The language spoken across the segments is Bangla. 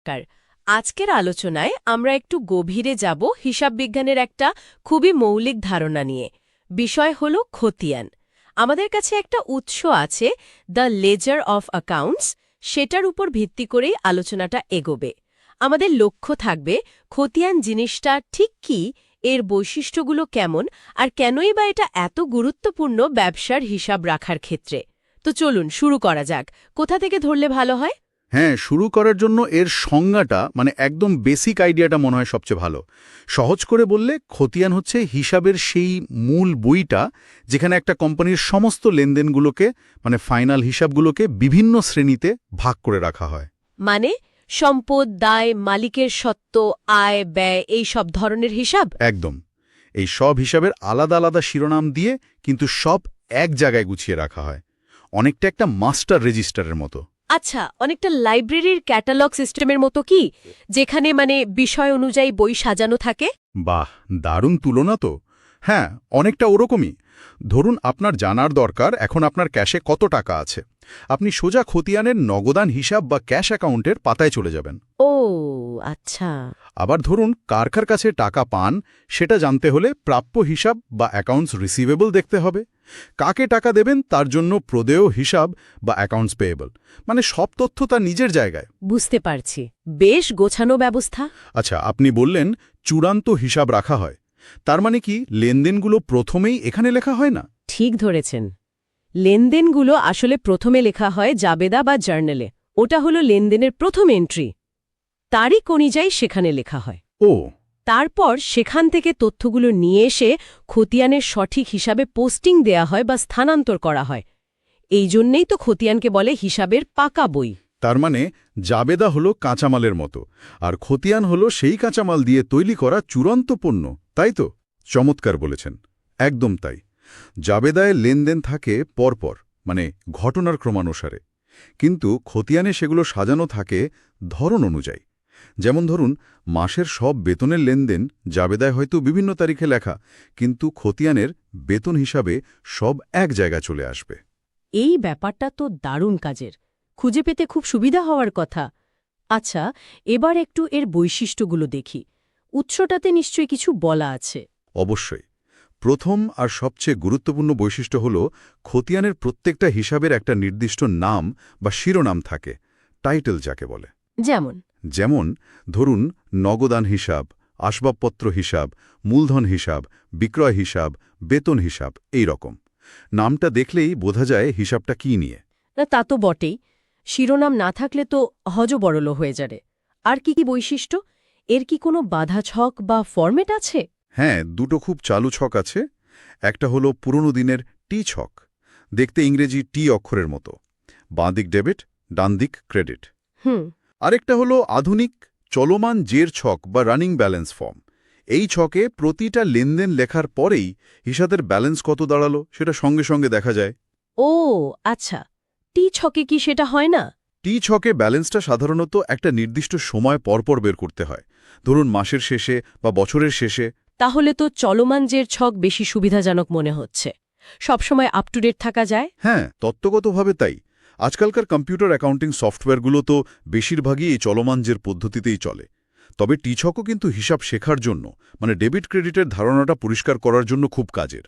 নমস্কার আজকের আলোচনায় আমরা একটু গভীরে যাব হিসাব বিজ্ঞানের একটা খুবই মৌলিক ধারণা নিয়ে। বিষয় হল খতিয়ান। আমাদের কাছে একটা উৎস আছে, দ্য লেজার অফ অ্যাকাউন্টস সেটার উপর ভিত্তি করেই আলোচনাটা এগোবে। আমাদের লক্ষ্য থাকবে খতিয়ান জিনিসটা ঠিক কি, এর বৈশিষ্ট্যগুলো কেমন, আর কেনই বা এটা এত গুরুত্বপূর্ণ ব্যবসার হিসাব রাখার ক্ষেত্রে। তো চলুন শুরু করা যাক। কোথা থেকে ধরলে ভালো হয়? হ্যাঁ শুরু করার জন্য এর সংজ্ঞাটা মানে একদম বেসিক আইডিয়াটা মনে হয় সবচেয়ে ভালো। সহজ করে বললে খতিয়ান হচ্ছে হিসাবের সেই মূল বইটা যেখানে একটা কোম্পানির সমস্ত লেনদেনগুলোকে মানে ফাইনাল হিসাবগুলোকে বিভিন্ন শ্রেণীতে ভাগ করে রাখা হয়। মানে সম্পদ দায় মালিকের সত্ত্ব আয় ব্যয় এই সব ধরনের হিসাব? একদম। এই সব হিসাবের আলাদা আলাদা শিরোনাম দিয়ে কিন্তু সব এক জায়গায় গুছিয়ে রাখা হয়। অনেকটা একটা মাস্টার রেজিস্টারের মতো। আচ্ছা অনেকটা লাইব্রেরির ক্যাটালগ সিস্টেমের মতো কি? যেখানে মানে বিষয় অনুযায়ী বই সাজানো থাকে? বাহ দারুণ তুলনা তো। হ্যাঁ অনেকটা ওরকমই। ধরুন আপনার জানার দরকার এখন আপনার ক্যাশে কত টাকা আছে। আপনি সোজা খতিয়ানের নগদান হিসাব বা ক্যাশ অ্যাকাউন্টের পাতায় চলে যাবেন। ও আচ্ছা। আবার ধরুন কার কার কাছে টাকা পান সেটা জানতে হলে প্রাপ্য হিসাব বা অ্যাকাউন্টস রিসিভেবল দেখতে হবে। কাকে টাকা দেবেন তার জন্য প্রদেয় হিসাব বা অ্যাকাউন্টস পেয়েবল মানে সব তথ্য তার নিজের জায়গায়। বুঝতে পারছি। বেশ গোছানো ব্যবস্থা। আচ্ছা আপনি বললেন চূড়ান্ত হিসাব রাখা হয়। তার মানে কি লেনদেনগুলো প্রথমেই এখানে লেখা হয় না? ঠিক ধরেছেন। লেনদেনগুলো আসলে প্রথমে লেখা হয় জাবেদা বা জার্নালে। ওটা হলো লেনদেনের প্রথম এন্ট্রি তারিখ অনুযায়ী সেখানে লেখা হয়। ও তারপর সেখান থেকে তথ্যগুলো নিয়ে এসে খতিয়ানের সঠিক হিসাবে পোস্টিং দেয়া হয় বা স্থানান্তর করা হয়। এই জন্যেই তো খতিয়ানকে বলে হিসাবের পাকা বই। তার মানে জাবেদা হলো কাঁচামালের মতো, আর খতিয়ান হলো সেই কাঁচামাল দিয়ে তৈরি করা চূড়ান্ত পণ্য, তাই তো? চমৎকার বলেছেন। একদম তাই। জাবেদায় লেনদেন থাকে পরপর মানে ঘটনার ক্রমানুসারে। কিন্তু খতিয়ানে সেগুলো সাজানো থাকে ধরন অনুযায়ী। যেমন ধরুন মাসের সব বেতনের লেনদেন জাবেদায় হয়তো বিভিন্ন তারিখে লেখা কিন্তু খতিয়ানের বেতন হিসাবে সব এক জায়গা চলে আসবে। এই ব্যাপারটা তো দারুণ কাজের। খুঁজে পেতে খুব সুবিধা হওয়ার কথা। আচ্ছা এবার একটু এর বৈশিষ্ট্যগুলো দেখি। উৎসটাতে নিশ্চয়ই কিছু বলা আছে। অবশ্যই। প্রথম আর সবচেয়ে গুরুত্বপূর্ণ বৈশিষ্ট্য হল খতিয়ানের প্রত্যেকটা হিসাবের একটা নির্দিষ্ট নাম বা শিরোনাম থাকে টাইটেল যাকে বলে। যেমন? যেমন ধরুন নগদান হিসাব আসবাবপত্র হিসাব মূলধন হিসাব বিক্রয় হিসাব বেতন হিসাব এই রকম। নামটা দেখলেই বোঝা যায় হিসাবটা কি নিয়ে। না তা তো বটেই। শিরোনাম না থাকলে তো হজবরল হয়ে যাবে। আর কি কি বৈশিষ্ট্য? এর কি কোনো বাধা ছক বা ফরম্যাট আছে? হ্যাঁ দুটো খুব চালু ছক আছে। একটা হলো পুরনো দিনের টি ছক। দেখতে ইংরেজি টি অক্ষরের মতো। বাঁদিক ডেবিট ডানদিক ক্রেডিট। হুম। আরেকটা হলো আধুনিক চলমান জের ছক বা রানিং ব্যালেন্স ফর্ম এই ছকে প্রতিটা লেনদেন লেখার পরেই হিসাবের ব্যালেন্স কত দাঁড়াল সেটা সঙ্গে সঙ্গে দেখা যায়। ও আচ্ছা। টি ছকে কি সেটা হয় না? টি ছকে ব্যালেন্সটা সাধারণত একটা নির্দিষ্ট সময় পরপর বের করতে হয়। ধরুন মাসের শেষে বা বছরের শেষে। তাহলে তো চলমান জের ছক বেশি সুবিধাজনক মনে হচ্ছে। সবসময় আপ টু ডেট থাকা যায়? হ্যাঁ তত্ত্বগতভাবে তাই। আজকালকার কম্পিউটার অ্যাকাউন্টিং সফটওয়্যারগুলো তো বেশিরভাগই এই চলমান জের পদ্ধতিতেই চলে। তবে টিছকও কিন্তু হিসাব শেখার জন্য মানে ডেবিট ক্রেডিটের ধারণাটা পরিষ্কার করার জন্য খুব কাজের।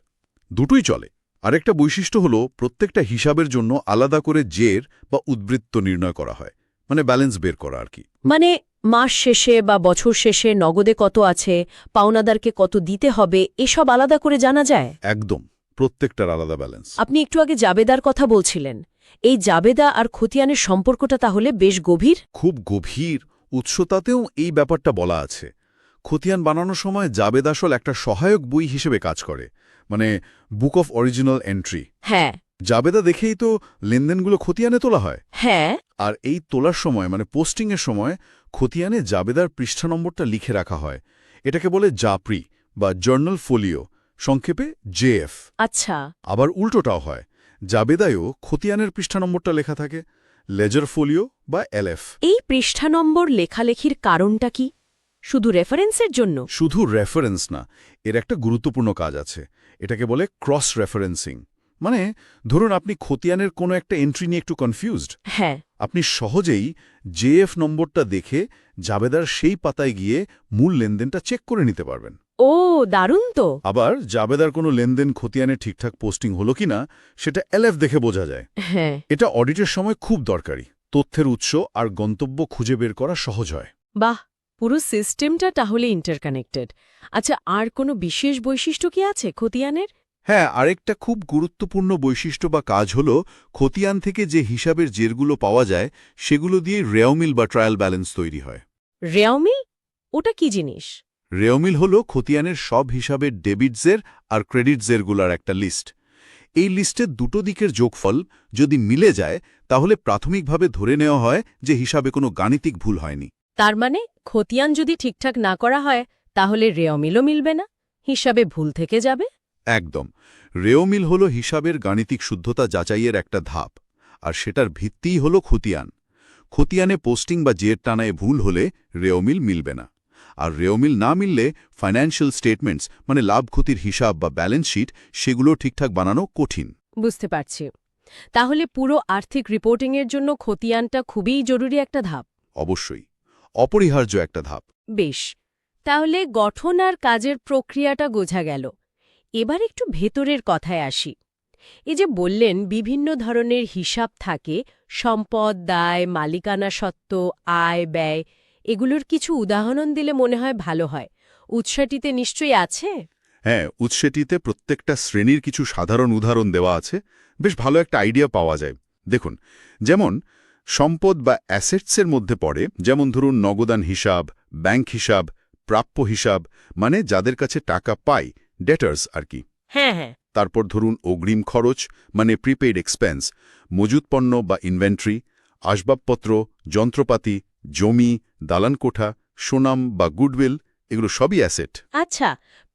দুটোই চলে। আরেকটা বৈশিষ্ট্য হলো প্রত্যেকটা হিসাবের জন্য আলাদা করে জের বা উদ্বৃত্ত নির্ণয় করা হয় মানে ব্যালেন্স বের করা আর কি। মানে মাস শেষে বা বছর শেষে নগদে কত আছে পাওনাদারকে কত দিতে হবে এসব আলাদা করে জানা যায়? একদম প্রত্যেকটার আলাদা ব্যালেন্স। আপনি একটু আগে জাবেদার কথা বলছিলেন। এই জাবেদা আর খতিয়ানের সম্পর্কটা তাহলে বেশ গভীর? খুব গভীর। উৎসতাতেও এই ব্যাপারটা বলা আছে। খতিয়ান বানানোর সময় জাবেদ আসল একটা সহায়ক বই হিসেবে কাজ করে মানে বুক অফ অরিজিনাল এন্ট্রি। হ্যাঁ। জাবেদা দেখেই তো লেনদেনগুলো খতিয়ানে তোলা হয়। হ্যাঁ। আর এই তোলার সময় মানে পোস্টিংয়ের সময় খতিয়ানে জাবেদার পৃষ্ঠা নম্বরটা লিখে রাখা হয়। এটাকে বলে জাপ্রি বা জার্নাল ফোলিও সংক্ষেপে জেএফ আচ্ছা। আবার উল্টোটাও হয়। জাবেদায়ও খতিয়ানের পৃষ্ঠা নম্বরটা লেখা থাকে লেজার ফোলিও বা এলএফ। এই পৃষ্ঠা নম্বর লেখালেখির কারণটা কি? শুধু রেফারেন্সের জন্য? শুধু রেফারেন্স না এর একটা গুরুত্বপূর্ণ কাজ আছে। এটাকে বলে ক্রস রেফারেন্সিং। মানে ধরুন আপনি খতিয়ানের কোনো একটা এন্ট্রি নিয়ে একটু কনফিউজড হ্যাঁ। আপনি সহজেই জেএফ নম্বরটা দেখে জাবেদার সেই পাতায় গিয়ে মূল লেনদেনটা চেক করে নিতে পারবেন। ও দারুণ তো। আবার জাবেদার কোনো লেনদেন খতিয়ানে ঠিকঠাক পোস্টিং হলো কিনা সেটা এলএফ দেখে বোঝা যায়। হ্যাঁ। এটা অডিটের সময় খুব দরকারি। তথ্যের উৎস আর গন্তব্য খুঁজে বের করা সহজ হয়। বাহ পুরো সিস্টেমটা তাহলে ইন্টারকানেক্টেড। আচ্ছা আর কোনো বিশেষ বৈশিষ্ট্য কি আছে খতিয়ানের? হ্যাঁ আরেকটা খুব গুরুত্বপূর্ণ বৈশিষ্ট্য বা কাজ হল খতিয়ান থেকে যে হিসাবের জেরগুলো পাওয়া যায় সেগুলো দিয়ে রেওমিল বা ট্রায়াল ব্যালেন্স তৈরি হয়। রেওমিল? ওটা কি জিনিস? রেওমিল হল খতিয়ানের সব হিসাবের ডেবিটসের আর ক্রেডিটসেরগুলার একটা লিস্ট। এই লিস্টের দুটো দিকের যোগফল যদি মিলে যায় তাহলে প্রাথমিকভাবে ধরে নেওয়া হয় যে হিসাবে কোনো গাণিতিক ভুল হয়নি। তার মানে খতিয়ান যদি ঠিকঠাক না করা হয় তাহলে রেওমিলও মিলবে না? হিসাবে ভুল থেকে যাবে? একদম। রেওমিল হল হিসাবের গাণিতিক শুদ্ধতা যাচাইয়ের একটা ধাপ আর সেটার ভিত্তিই হল খতিয়ান। খতিয়ানে পোস্টিং বা জের টানায় ভুল হলে রেওমিল মিলবে না। আর রেওমিল না মিললে ফাইন্যান্সিয়াল স্টেটমেন্টস মানে লাভ ক্ষতির হিসাব বা ব্যালেন্স শিট সেগুলো ঠিকঠাক বানানো কঠিন। বুঝতে পারছি। তাহলে পুরো আর্থিক রিপোর্টিংয়ের জন্য খতিয়ানটা খুবই জরুরি একটা ধাপ। অবশ্যই। অপরিহার্য একটা ধাপ। বেশ। তাহলে গঠন আর কাজের প্রক্রিয়াটা বোঝা গেল। এবার একটু ভেতরের কথায় আসি। এই যে বললেন বিভিন্ন ধরনের হিসাব থাকে। সম্পদ দায় মালিকানা সত্ত্ব আয় ব্যয়। এগুলোর কিছু উদাহরণ দিলে মনে হয় ভালো হয়। উৎসাটিতে নিশ্চয়ই আছে? হ্যাঁ উৎসেটিতে প্রত্যেকটা শ্রেণির কিছু সাধারণ উদাহরণ দেওয়া আছে। বেশ ভালো একটা আইডিয়া পাওয়া যায়। দেখুন যেমন সম্পদ বা অ্যাসেটসের মধ্যে পড়ে যেমন ধরুন নগদান হিসাব ব্যাংক হিসাব প্রাপ্য হিসাব মানে যাদের কাছে টাকা পাই ডেটার্স আর কি। হ্যাঁ হ্যাঁ। তারপর ধরুন অগ্রিম খরচ মানে প্রিপেইড এক্সপেন্স মজুত পণ্য বা ইনভেন্টরি আসবাবপত্র যন্ত্রপাতি জমি দালানকোঠা সোনাম বা গুডউইল এগুলো সবই অ্যাসেট। আচ্ছা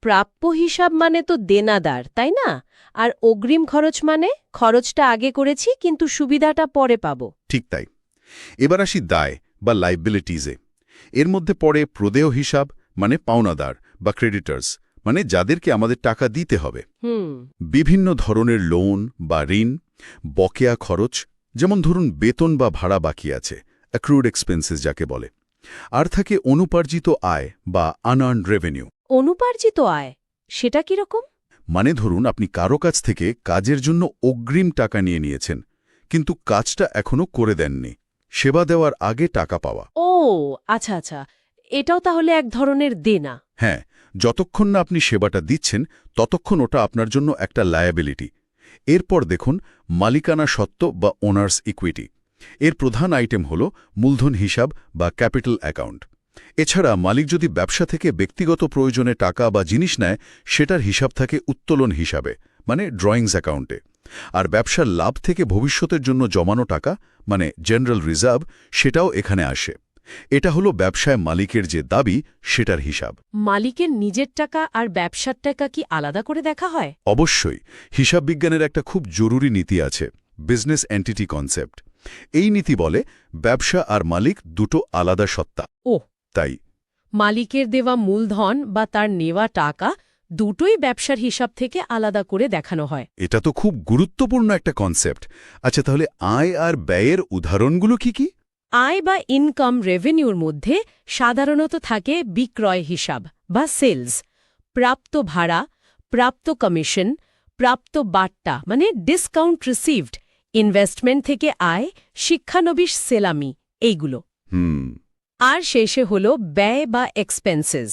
প্রাপ্য হিসাব মানে তো দেনাদার তাই না? আর অগ্রিম খরচ মানে? খরচটা আগে করেছি কিন্তু সুবিধাটা পরে পাব। ঠিক তাই। এবার আসি দায় বা লাইবিলিটিজে এর মধ্যে পড়ে প্রদেয় হিসাব মানে পাওনাদার বা ক্রেডিটার্স মানে যাদেরকে আমাদের টাকা দিতে হবে। বিভিন্ন ধরনের লোন বা ঋণ বকেয়া খরচ যেমন ধরুন বেতন বা ভাড়া বাকি আছে অ্যাক্রুড এক্সপেন্সেস যাকে বলে। আর থাকে অনুপার্জিত আয় বা আনআর্নড রেভিনিউ অনুপার্জিত আয় সেটা কীরকম মানে ধরুন আপনি কারও কাছ থেকে কাজের জন্য অগ্রিম টাকা নিয়ে নিয়েছেন কিন্তু কাজটা এখনও করে দেননি। সেবা দেওয়ার আগে টাকা পাওয়া। ও আচ্ছা আচ্ছা। এটাও তাহলে এক ধরনের দেনা। হ্যাঁ যতক্ষণ না আপনি সেবাটা দিচ্ছেন ততক্ষণ ওটা আপনার জন্য একটা লায়াবিলিটি এরপর দেখুন মালিকানা সত্ত্ব বা ওনার্স ইকুইটি এর প্রধান আইটেম হল মূলধন হিসাব বা ক্যাপিটাল অ্যাকাউন্ট। এছাড়া মালিক যদি ব্যবসা থেকে ব্যক্তিগত প্রয়োজনে টাকা বা জিনিস নেয় সেটার হিসাব থাকে উত্তোলন হিসাবে মানে ড্রয়িংস অ্যাকাউন্টে আর ব্যবসার লাভ থেকে ভবিষ্যতের জন্য জমানো টাকা মানে জেনারেল রিজার্ভ সেটাও এখানে আসে। এটা হলো ব্যবসায় মালিকের যে দাবি সেটার হিসাব। মালিকের নিজের টাকা আর ব্যবসার টাকা কি আলাদা করে দেখা হয়? অবশ্যই। হিসাব বিজ্ঞানের একটা খুব জরুরি নীতি আছে বিজনেস এন্টিটি কনসেপ্ট এই নীতি বলে ব্যবসা আর মালিক দুটো আলাদা সত্তা। ও। তাই। মালিকের দেওয়া মূলধন বা তার নেওয়া টাকা দুটোই ব্যবসার হিসাব থেকে আলাদা করে দেখানো হয়। এটা তো খুব গুরুত্বপূর্ণ একটা কনসেপ্ট আচ্ছা তাহলে আয় আর ব্যয়ের উদাহরণগুলো কি কি? আয় বা ইনকাম রেভিনিউর মধ্যে সাধারণত থাকে বিক্রয় হিসাব বা সেলস প্রাপ্ত ভাড়া প্রাপ্ত কমিশন প্রাপ্ত বাট্টা মানে ডিসকাউন্ট রিসিভড ইনভেস্টমেন্ট থেকে আয় শিক্ষানবিশ সেলামি এইগুলো। হুম। আর শেষে হল ব্যয় বা এক্সপেন্সেস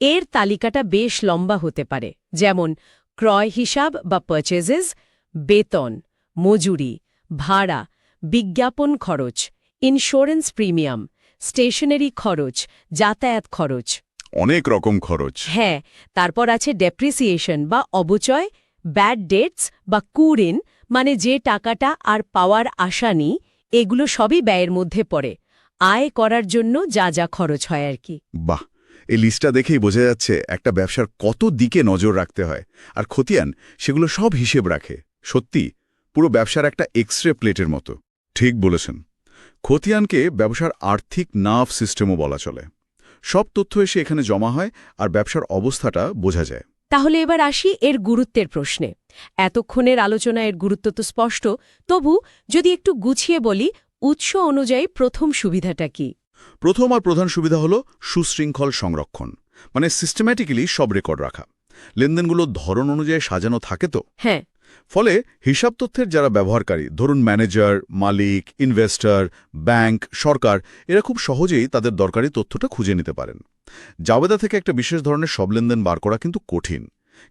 এর তালিকাটা বেশ লম্বা হতে পারে যেমন ক্রয় হিসাব বা পারচেজেস বেতন মজুরি ভাড়া বিজ্ঞাপন খরচ ইন্স্যুরেন্স প্রিমিয়াম স্টেশনারি খরচ যাতায়াত খরচ। অনেক রকম খরচ। হ্যাঁ তারপর আছে ডেপ্রিসিয়েশন বা অবচয় ব্যাড ডেটস বা কুরিন মানে যে টাকাটা আর পাওয়ার আশা নেই, এগুলো সবই ব্যয়ের মধ্যে পড়ে। আয় করার জন্য যা যা খরচ হয় আর কি। বাহ! এই লিস্টটা দেখেই বোঝা যাচ্ছে একটা ব্যবসার কত দিকে নজর রাখতে হয়। আর খতিয়ান, সেগুলো সব হিসেব রাখে। সত্যি, পুরো ব্যবসার একটা এক্স রে প্লেটের মতো। ঠিক বলেছেন। খতিয়ানকে ব্যবসার আর্থিক নার্ভ সিস্টেমও বলা চলে। সব তথ্য এসে এখানে জমা হয় আর ব্যবসার অবস্থাটা বোঝা যায়। তাহলে এবার আসি এর গুরুত্বের প্রশ্নে। এতক্ষণের আলোচনা এর গুরুত্ব তো স্পষ্ট তবু যদি একটু গুছিয়ে বলি উৎস অনুযায়ী প্রথম সুবিধাটা কি? প্রথম আর প্রধান সুবিধা হল সুশৃঙ্খল সংরক্ষণ। মানে সিস্টেম্যাটিক্যালি সব রেকর্ড রাখা। লেনদেনগুলো ধরন অনুযায়ী সাজানো থাকে তো? হ্যাঁ। ফলে হিসাব তথ্যের যারা ব্যবহারকারী ধরুন ম্যানেজার মালিক ইনভেস্টর ব্যাংক সরকার এরা খুব সহজেই তাদের দরকারি তথ্যটা খুঁজে নিতে পারেন। জাবেদা থেকে একটা বিশেষ ধরনের সব লেনদেন বার করা কিন্তু কঠিন।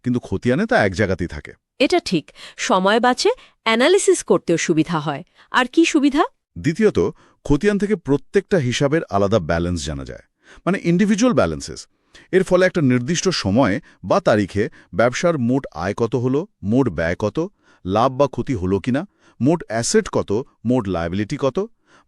কিন্তু খতিয়ানে তা এক জায়গাতেই থাকে। এটা ঠিক। সময় বাঁচে অ্যানালিসিস করতেও সুবিধা হয়। আর কি সুবিধা? দ্বিতীয়ত খতিয়ান থেকে প্রত্যেকটা হিসাবের আলাদা ব্যালেন্স জানা যায়। মানে ইন্ডিভিজুয়াল ব্যালেন্সেস এর ফলে একটা নির্দিষ্ট সময়ে বা তারিখে ব্যবসার মোট আয় কত হলো মোট ব্যয় কত লাভ বা ক্ষতি হলো কিনা মোট অ্যাসেট কত মোট লায়াবিলিটি কত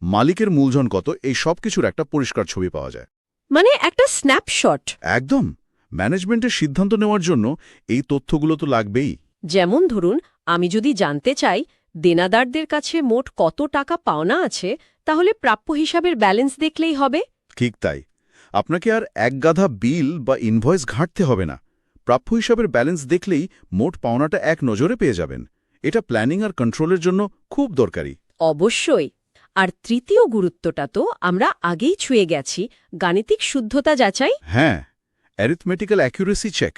মালিকের মূলধন কত এই সব কিছুর একটা পরিষ্কার ছবি পাওয়া যায়। মানে একটা স্ন্যাপশট একদম। ম্যানেজমেন্টের সিদ্ধান্ত নেওয়ার জন্য এই তথ্যগুলো তো লাগবেই। যেমন ধরুন আমি যদি জানতে চাই দেনাদারদের কাছে মোট কত টাকা পাওনা আছে তাহলে প্রাপ্য হিসাবের ব্যালেন্স দেখলেই হবে। ঠিক তাই। আপনাকে আর এক গাধা বিল বা ইনভয়েস ঘাঁটতে হবে না। প্রাপ্য হিসাবের ব্যালেন্স দেখলেই মোট পাওনাটা এক নজরে পেয়ে যাবেন। এটা প্ল্যানিং আর কন্ট্রোলের জন্য খুব দরকারি। অবশ্যই। আর তৃতীয় গুরুত্বটা তো আমরা আগেই ছুঁয়ে গেছি গাণিতিক শুদ্ধতা যাচাই। হ্যাঁ অ্যারিথমেটিক্যাল অ্যাকুরেসি চেক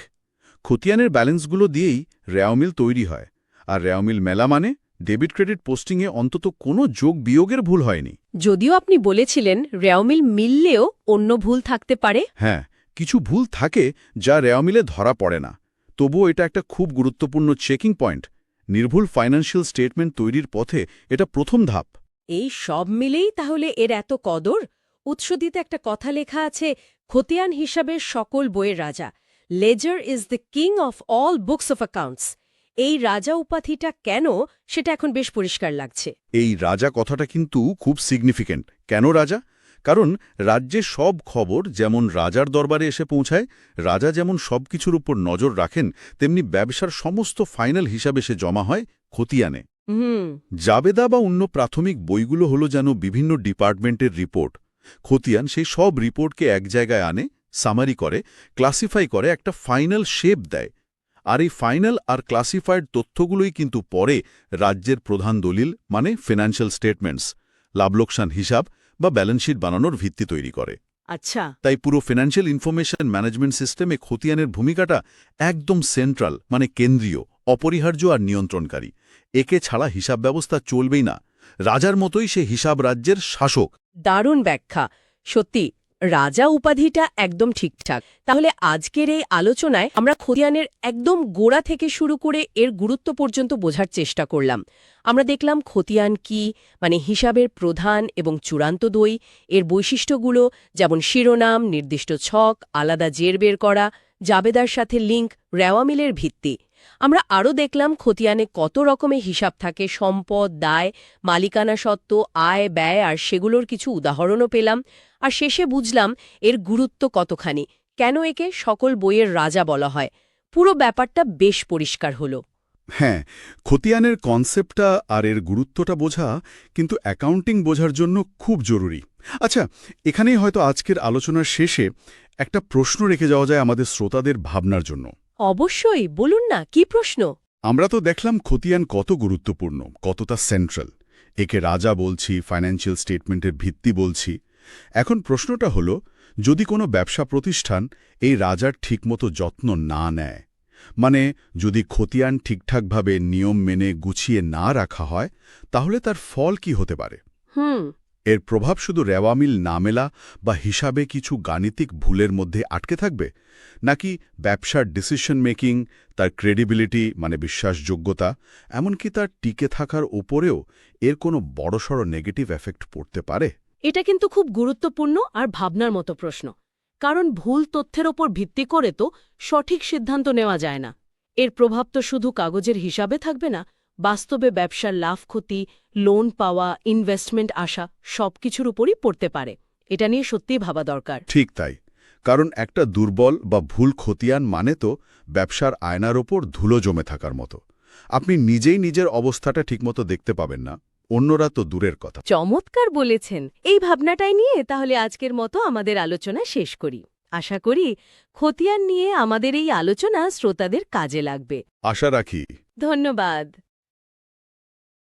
খতিয়ানের ব্যালেন্সগুলো দিয়েই রেওমিল তৈরি হয়। আর রেওমিল মেলা মানে ডেবিট ক্রেডিট পোস্টিংয়ে অন্তত কোনো যোগ বিয়োগের ভুল হয়নি। যদিও আপনি বলেছিলেন রেওমিল মিললেও অন্য ভুল থাকতে পারে। হ্যাঁ কিছু ভুল থাকে যা রেওমিলে ধরা পড়ে না। তবুও এটা একটা খুব গুরুত্বপূর্ণ চেকিং পয়েন্ট নির্ভুল ফাইন্যান্সিয়াল স্টেটমেন্ট তৈরির পথে এটা প্রথম ধাপ। এই সব মিলেই তাহলে এর এত কদর? উৎস দিতে একটা কথা লেখা আছে, খতিয়ান হিসাবে সকল বইয়ের রাজা, ledger is the king of all books of accounts. এই রাজা উপাধিটা কেন? সেটা এখন বেশ পরিষ্কার লাগছে। এই রাজা কথাটা কিন্তু খুব সিগনিফিকেন্ট কেন রাজা? কারণ রাজ্যে সব খবর যেমন রাজার দরবারে এসে পৌঁছায়, রাজা যেমন সব কিছুর উপর নজর রাখেন, তেমনি ব্যবসার সমস্ত ফাইনাল হিসাবে সে জমা হয় খতিয়ানে। জাবেদা বা অন্য প্রাথমিক বইগুলো হলো যেন বিভিন্ন ডিপার্টমেন্টের রিপোর্ট। খতিয়ান সেই সব রিপোর্টকে এক জায়গায় আনে সামারি করে ক্লাসিফাই করে একটা ফাইনাল শেপ দেয়। আর এই ফাইনাল আর ক্লাসিফাইড তথ্যগুলোই কিন্তু পরে রাজ্যের প্রধান দলিল মানে ফিনান্সিয়াল স্টেটমেন্টস লাভলোকসান হিসাব বা ব্যালেন্স শিট বানানোর ভিত্তি তৈরি করে। আচ্ছা। তাই পুরো ফিনান্সিয়াল ইনফরমেশন ম্যানেজমেন্ট সিস্টেমে খতিয়ানের ভূমিকাটা একদম সেন্ট্রাল মানে কেন্দ্রীয়। অপরিহার্য আর নিয়ন্ত্রণকারী। একে ছাড়া হিসাব ব্যবস্থা চলবেই না। রাজার মতোই সে হিসাব রাজ্যের শাসক। দারুণ ব্যাখ্যা। সত্যি, রাজা উপাধিটা একদম ঠিকঠাক। তাহলে আজকের এই আলোচনায় আমরা খতিয়ানের একদম গোড়া থেকে শুরু করে এর গুরুত্ব পর্যন্ত বোঝার চেষ্টা করলাম। আমরা দেখলাম খতিয়ান কি মানে হিসাবের প্রধান এবং চূড়ান্ত দই, এর বৈশিষ্ট্যগুলো যেমন শিরোনাম, নির্দিষ্ট ছক, আলাদা জের বের করা, জাবেদার সাথে লিঙ্ক রেওয়ামিলের ভিত্তি। আমরা আরও দেখলাম খতিয়ানে কত রকমের হিসাব থাকে, সম্পদ, দায়, মালিকানা সত্ত্ব, আয়, ব্যয়, আর সেগুলোর কিছু উদাহরণও পেলাম। আর শেষে বুঝলাম এর গুরুত্ব কতখানি, কেন একে সকল বইয়ের রাজা বলা হয়। পুরো ব্যাপারটা বেশ পরিষ্কার হলো। হ্যাঁ খতিয়ানের কনসেপ্টটা আর এর গুরুত্বটা বোঝা কিন্তু অ্যাকাউন্টিং বোঝার জন্য খুব জরুরি। আচ্ছা এখানেই হয়তো আজকের আলোচনার শেষে একটা প্রশ্ন রেখে যাওয়া যায় আমাদের শ্রোতাদের ভাবনার জন্য। অবশ্যই বলুন না কি প্রশ্ন? আমরা তো দেখলাম খতিয়ান কত গুরুত্বপূর্ণ কতটা সেন্ট্রাল একে রাজা বলছি ফাইন্যান্সিয়াল স্টেটমেন্টের ভিত্তি বলছি। এখন প্রশ্নটা হলো যদি কোনো ব্যবসা প্রতিষ্ঠান এই রাজার ঠিকমতো যত্ন না নেয় মানে যদি খতিয়ান ঠিকঠাকভাবে নিয়ম মেনে গুছিয়ে না রাখা হয় তাহলে তার ফল কি হতে পারে? হুম এর প্রভাব শুধু রেওয়ামিল না মেলা বা হিসাবে কিছু গাণিতিক ভুলের মধ্যে আটকে থাকবে? নাকি ব্যবসার ডিসিশন মেকিং তার ক্রেডিবিলিটি মানে বিশ্বাসযোগ্যতা, এমনকি তার টিকে থাকার ওপরেও এর কোনো বড়সড় নেগেটিভ এফেক্ট পড়তে পারে? এটা কিন্তু খুব গুরুত্বপূর্ণ আর ভাবনার মতো প্রশ্ন। কারণ ভুল তথ্যের ওপর ভিত্তি করে তো সঠিক সিদ্ধান্ত নেওয়া যায় না। এর প্রভাব তো শুধু কাগজের হিসাবে থাকবে না বাস্তবে ব্যবসার লাভ ক্ষতি লোন পাওয়া ইনভেস্টমেন্ট আসা সবকিছুর উপরই পড়তে পারে। এটা নিয়ে সত্যিই ভাবা দরকার। ঠিক তাই। কারণ একটা দুর্বল বা ভুল খতিয়ান মানে তো ব্যবসার আয়নার ওপর ধুলো জমে থাকার মতো। আপনি নিজেই নিজের অবস্থাটা ঠিকমতো দেখতে পাবেন না। অন্যরা তো দূরের কথা। চমৎকার বলেছেন। এই ভাবনাটাই নিয়ে তাহলে আজকের মতো আমাদের আলোচনা শেষ করি। আশা করি খতিয়ান নিয়ে আমাদের এই আলোচনা শ্রোতাদের কাজে লাগবে। আশা রাখি। ধন্যবাদ।